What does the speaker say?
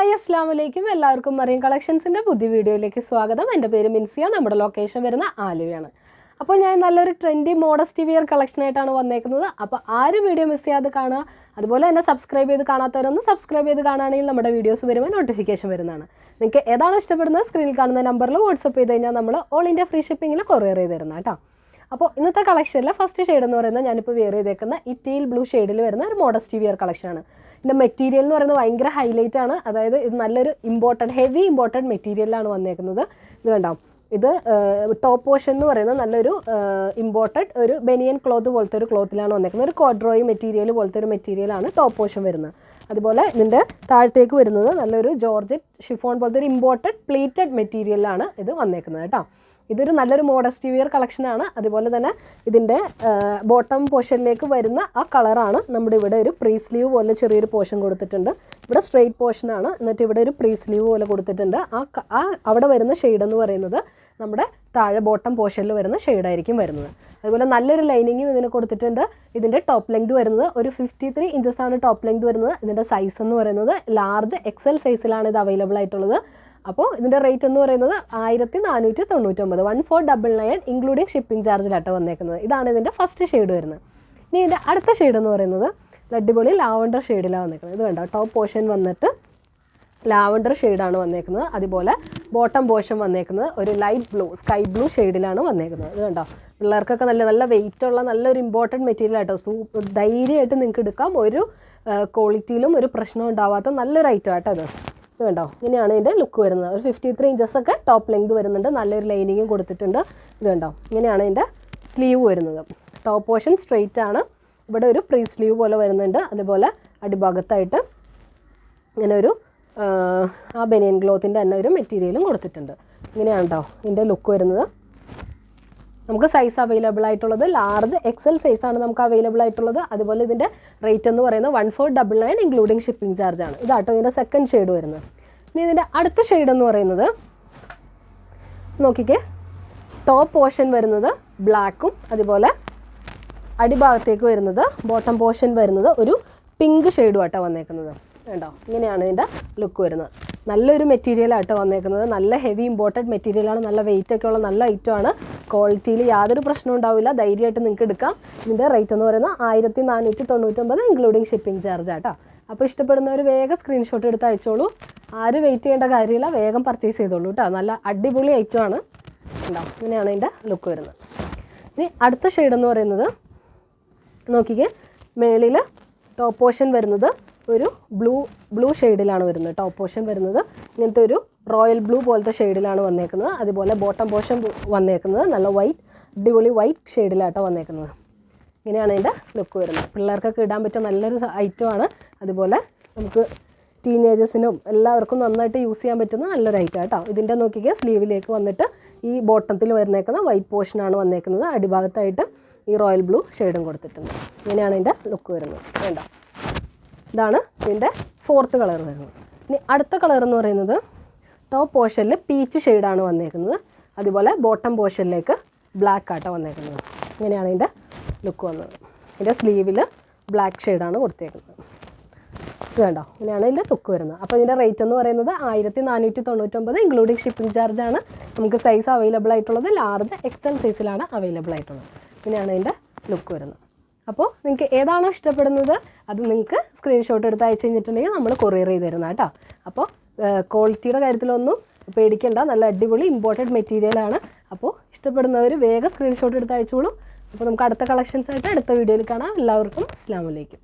Hi അസ്ലാം വലൈക്കും എല്ലാവർക്കും മറിയം കളക്ഷൻസിന്റെ പുതിയ വീഡിയോയിലേക്ക് സ്വാഗതം. എന്റെ പേര് മിൻസിയ നമ്മുടെ ലൊക്കേഷൻ വരുന്ന ആലുവയാണ്. അപ്പോൾ ഞാൻ നല്ലൊരു ട്രെൻഡി മോഡസ്റ്റി വിയർ കളക്ഷനായിട്ടാണ് വന്നേക്കുന്നത്. അപ്പോൾ ആരും വീഡിയോ മിസ് ചെയ്യാതെ കാണുക. അതുപോലെ തന്നെ സബ്സ്ക്രൈബ് ചെയ്ത് കാണാത്തവരൊന്ന് സബ്സ്ക്രൈബ് ചെയ്ത് കാണുകയാണെങ്കിൽ നമ്മുടെ വീഡിയോസ് വരുമ്പോൾ നോട്ടിഫിക്കേഷൻ വരുന്നതാണ്. നിങ്ങൾക്ക് ഏതാണ് ഇഷ്ടപ്പെടുന്നത്? സ്ക്രീനിൽ കാണുന്ന നമ്പറിൽ വാട്സപ്പ് ചെയ്ത് കഴിഞ്ഞാൽ നമ്മൾ ഓൾ ഇന്ത്യ ഫ്രീ ഷിപ്പിങ്ങിൽ കൊറിയർ ചെയ്ത് തരുന്ന കേട്ടോ. അപ്പോൾ ഇന്നത്തെ കളക്ഷനിലെ ഫസ്റ്റ് ഷെയ്ഡ് എന്ന് പറയുന്നത് ഞാനിപ്പോൾ വെയർ ചെയ്തേക്കുന്ന ടീൽ ബ്ലൂ ഷെയ്ഡിൽ വരുന്ന ഒരു മോഡസ്റ്റി വിയർ കളക്ഷനാണ് ഇതിന്റെ മെറ്റീരിയൽ എന്ന് പറയുന്നത് ഭയങ്കര ഹൈലൈറ്റ് ആണ്. അതായത് ഇത് നല്ലൊരു ഇമ്പോർട്ടന്റ് ഹെവി ഇമ്പോർട്ടന്റ് മെറ്റീരിയലാണ് വന്നേക്കുന്നത്. ഇത് കണ്ടോ? ഇത് ടോപ്പ് പോർഷൻ എന്ന് പറയുന്നത് നല്ലൊരു ഇമ്പോർട്ടന്റ് ഒരു ബനിയൻ ക്ലോത്ത് പോലത്തെ ഒരു ക്ലോത്തിലാണ് വന്നേക്കുന്നത്. ഒരു കോഡ്രോയി മെറ്റീരിയൽ പോലത്തെ ഒരു മെറ്റീരിയലാണ് ടോപ്പ് പോർഷൻ വരുന്നത്. അതുപോലെ ഇതിന്റെ താഴത്തേക്ക് വരുന്നത് നല്ലൊരു ജോർജറ്റ് ഷിഫോൺ പോലത്തെ ഒരു ഇമ്പോർട്ടന്റ് പ്ലീറ്റഡ് മെറ്റീരിയലാണ് ഇത് വന്നേക്കുന്നത് കേട്ടോ. ഇതൊരു നല്ലൊരു മോഡസ്റ്റി വിയർ കളക്ഷനാണ് അതുപോലെ തന്നെ ഇതിന്റെ ബോട്ടം പോർഷനിലേക്ക് വരുന്ന ആ കളറാണ് നമ്മുടെ ഇവിടെ ഒരു പ്രീ സ്ലീവ് പോലെ ചെറിയൊരു പോർഷൻ കൊടുത്തിട്ടുണ്ട്. ഇവിടെ സ്ട്രെയിറ്റ് പോർഷനാണ് എന്നിട്ട് ഇവിടെ ഒരു പ്രീ സ്ലീവ് പോലെ കൊടുത്തിട്ടുണ്ട്. ആ ആ അവിടെ വരുന്ന ഷെയ്ഡ് എന്ന് പറയുന്നത് നമ്മുടെ താഴെ ബോട്ടം പോർഷനിൽ വരുന്ന ഷെയ്ഡായിരിക്കും വരുന്നത്. അതുപോലെ നല്ലൊരു ലൈനിങ്ങും ഇതിന് കൊടുത്തിട്ടുണ്ട്. ഇതിന്റെ ടോപ്പ് ലെങ്ത് വരുന്നത് ഒരു ഫിഫ്റ്റി ത്രീ ആണ് ടോപ്പ് ലെങ്ത് വരുന്നത്. ഇതിന്റെ സൈസ് എന്ന് പറയുന്നത് ലാർജ് എക്സൽ സൈസിലാണ് ഇത് അവൈലബിൾ ആയിട്ടുള്ളത്. അപ്പോൾ ഇതിന്റെ റേറ്റ് എന്ന് പറയുന്നത് ആയിരത്തി നാനൂറ്റി തൊണ്ണൂറ്റൊമ്പത് one four double nine including shipping ചാർജിലാട്ടോ വന്നേക്കുന്നത്. ഇതാണ് ഇതിന്റെ ഫസ്റ്റ് ഷെയ്ഡ് വരുന്നത്. ഇനി ഇതിന്റെ അടുത്ത ഷെയ്ഡ് എന്ന് പറയുന്നത് അടിപൊളി ലാവണ്ടർ ഷെയ്ഡിലാണ് വന്നേക്കുന്നത്. ഇത് കണ്ടോ? ടോപ്പ് പോർഷൻ വന്നിട്ട് ലാവണ്ടർ ഷെയ്ഡാണ് വന്നേക്കുന്നത്. അതുപോലെ ബോട്ടം പോർഷൻ വന്നേക്കുന്നത് ഒരു ലൈറ്റ് ബ്ലൂ സ്കൈ ബ്ലൂ ഷെയ്ഡിലാണ് വന്നേക്കുന്നത്. ഇത് കണ്ടോ? പിള്ളേർക്കൊക്കെ നല്ല നല്ല വെയിറ്റ് ഉള്ള നല്ലൊരു ഇമ്പോർട്ടന്റ് മെറ്റീരിയൽ ആട്ടോ. സൂ ധൈര്യമായിട്ട് നിങ്ങൾക്ക് എടുക്കാം. ഒരു ക്വാളിറ്റിയിലും ഒരു പ്രശ്നം ഉണ്ടാവാത്ത നല്ലൊരു ഐറ്റം ആട്ടോ ഇത്. ഇത് കണ്ടോ? ഇങ്ങനെയാണ് ഇതിന്റെ ലുക്ക് വരുന്നത്. ഒരു ഫിഫ്റ്റി ത്രീ ഇഞ്ചസ് ഒക്കെ ടോപ്പ് ലെങ്ത് വരുന്നുണ്ട്. നല്ലൊരു ലൈനിങ്ങും കൊടുത്തിട്ടുണ്ട്. ഇത് കണ്ടോ? ഇങ്ങനെയാണ് ഇതിന്റെ സ്ലീവ് വരുന്നത്. ടോപ്പ് പോർഷൻ സ്ട്രെയിറ്റ് ആണ്. ഇവിടെ ഒരു പ്രീ സ്ലീവ് പോലെ വരുന്നുണ്ട്. അതുപോലെ അടിഭാഗത്തായിട്ട് ഇങ്ങനെ ഒരു ആ, ആ ബനിയൻ ക്ലോത്തിന്റെ തന്നെ ഒരു മെറ്റീരിയലും കൊടുത്തിട്ടുണ്ട്. ഇങ്ങനെയാണ് കേട്ടോ ഇതിന്റെ ലുക്ക് വരുന്നത്. നമുക്ക് സൈസ് അവൈലബിൾ ആയിട്ടുള്ളത് ലാർജ് എക്സൽ സൈസാണ് നമുക്ക് അവൈലബിൾ ആയിട്ടുള്ളത്. അതുപോലെ ഇതിന്റെ റേറ്റ് എന്ന് പറയുന്നത് one four double nine including shipping charge ആണ്. ഇതാട്ടോ ഇതിന്റെ സെക്കൻഡ് ഷെയ്ഡ് വരുന്നത്. ഇനി ഇതിന്റെ അടുത്ത ഷെയ്ഡ് എന്ന് പറയുന്നത് നോക്കിക്കേ. ടോപ്പ് പോർഷൻ വരുന്നത് ബ്ലാക്കും അതുപോലെ അടിഭാഗത്തേക്ക് വരുന്നത് ബോട്ടം പോർഷൻ വരുന്നത് ഒരു പിങ്ക് ഷെയ്ഡും ആട്ടോ വന്നേക്കുന്നത്. കേട്ടോ ഇങ്ങനെയാണ് ഇതിന്റെ ലുക്ക് വരുന്നത്. നല്ലൊരു മെറ്റീരിയൽ ആട്ടോ വന്നേക്കുന്നത്. നല്ല ഹെവി ഇമ്പോർട്ടന്റ് മെറ്റീരിയലാണ് നല്ല വെയിറ്റ് ഒക്കെ ഉള്ള നല്ല ഐറ്റം ആണ്. ക്വാളിറ്റിയിൽ യാതൊരു പ്രശ്നവും ഉണ്ടാവില്ല. ധൈര്യമായിട്ട് നിങ്ങൾക്ക് എടുക്കാം. ഇതിന്റെ റേറ്റ് എന്ന് പറയുന്നത് ആയിരത്തി നാനൂറ്റി തൊണ്ണൂറ്റൊമ്പത് ഇൻക്ലൂഡിങ് ഷിപ്പിംഗ് ചാർജ് ആട്ടോ. അപ്പോൾ ഇഷ്ടപ്പെടുന്നവർ വേഗം സ്ക്രീൻഷോട്ട് എടുത്ത് അയച്ചോളൂ. ആരും വെയിറ്റ് ചെയ്യേണ്ട കാര്യമില്ല വേഗം പർച്ചേസ് ചെയ്തോളൂ കേട്ടോ നല്ല അടിപൊളി ഐറ്റമാണ് ഉണ്ടാവും ഇങ്ങനെയാണ് അതിന്റെ ലുക്ക് വരുന്നത്. ഇനി അടുത്ത ഷെയ്ഡ് എന്ന് പറയുന്നത് നോക്കിക്കേ മേളിൽ ടോപ്പ് പോർഷൻ വരുന്നത് ഒരു ബ്ലൂ ബ്ലൂ ഷെയ്ഡിലാണ് വരുന്നത്. ടോപ്പ് പോർഷൻ വരുന്നത് ഇങ്ങനത്തെ ഒരു റോയൽ ബ്ലൂ പോലത്തെ ഷെയ്ഡിലാണ് വന്നേക്കുന്നത്. അതുപോലെ ബോട്ടം പോർഷൻ വന്നേക്കുന്നത്. നല്ല വൈറ്റ് അടിപൊളി വൈറ്റ് ഷെയ്ഡിലാട്ടോ വന്നേക്കുന്നത്. ഇങ്ങനെയാണ് അതിന്റെ ലുക്ക് വരുന്നത്. പിള്ളേർക്കൊക്കെ ഇടാൻ പറ്റിയ നല്ലൊരു ഐറ്റമാണ് അതുപോലെ നമുക്ക് ടീനേജേഴ്സിനും എല്ലാവർക്കും നന്നായിട്ട് യൂസ് ചെയ്യാൻ പറ്റുന്ന നല്ലൊരു ഐറ്റം കേട്ടോ ഇതിന്റെ നോക്കിക്കുക സ്ലീവിലേക്ക് വന്നിട്ട് ഈ ബോട്ടത്തിൽ വരുന്നേക്കുന്ന വൈറ്റ് പോർഷനാണ് വന്നേക്കുന്നത്. അടിഭാഗത്തായിട്ട് ഈ റോയൽ ബ്ലൂ ഷെയ്ഡും കൊടുത്തിട്ടുണ്ട്. ഇങ്ങനെയാണ് ഇതിന്റെ ലുക്ക് വരുന്നത്. വേണ്ട ഇതാണ് ഇതിന്റെ ഫോർത്ത് കളർ വരുന്നത്. ഇനി അടുത്ത കളർ എന്ന് പറയുന്നത് ടോപ്പ് പോർഷനിൽ പീച്ച് ഷെയ്ഡാണ് വന്നേക്കുന്നത്. അതുപോലെ ബോട്ടം പോർഷനിലേക്ക് ബ്ലാക്ക് ആട്ടോ വന്നേക്കുന്നത്. ഇങ്ങനെയാണ് ഇതിന്റെ ലുക്ക് വന്നത്. ഇതിന്റെ സ്ലീവിൽ ബ്ലാക്ക് ഷെയ്ഡാണ് കൊടുത്തേക്കുന്നത്. ഇത് കണ്ടോ ഇങ്ങനെയാണ് ഇതിന്റെ ലുക്ക് വരുന്നത്. അപ്പോൾ ഇതിന്റെ റേറ്റ് എന്ന് പറയുന്നത് ആയിരത്തി നാനൂറ്റി തൊണ്ണൂറ്റൊമ്പത് ഇൻക്ലൂഡിങ് ഷിപ്പിംഗ് ചാർജ് ആണ്. നമുക്ക് സൈസ് അവൈലബിൾ ആയിട്ടുള്ളത് ലാർജ് എക്സൽ സൈസിലാണ് അവൈലബിൾ ആയിട്ടുള്ളത്. ഇങ്ങനെയാണ് ഇതിന്റെ ലുക്ക് വരുന്നത്. അപ്പോൾ നിങ്ങൾക്ക് ഏതാണോ ഇഷ്ടപ്പെടുന്നത് അത് നിങ്ങൾക്ക് സ്ക്രീൻഷോട്ട് എടുത്ത് അയച്ചു കഴിഞ്ഞിട്ടുണ്ടെങ്കിൽ നമ്മൾ കൊറിയർ ചെയ്ത് തരുന്ന കേട്ടോ. അപ്പോൾ ക്വാളിറ്റിയുടെ കാര്യത്തിലൊന്നും പേടിക്കേണ്ട. നല്ല അടിപൊളി ഇമ്പോർട്ടന്റ് മെറ്റീരിയലാണ് അപ്പോൾ ഇഷ്ടപ്പെടുന്നവർ വേഗം സ്ക്രീൻഷോട്ട് എടുത്ത് അയച്ചോളൂ. അപ്പോൾ നമുക്ക് അടുത്ത കളക്ഷൻസ് ആയിട്ട് അടുത്ത വീഡിയോയിൽ കാണാം. എല്ലാവർക്കും അസ്സാം വലൈക്കും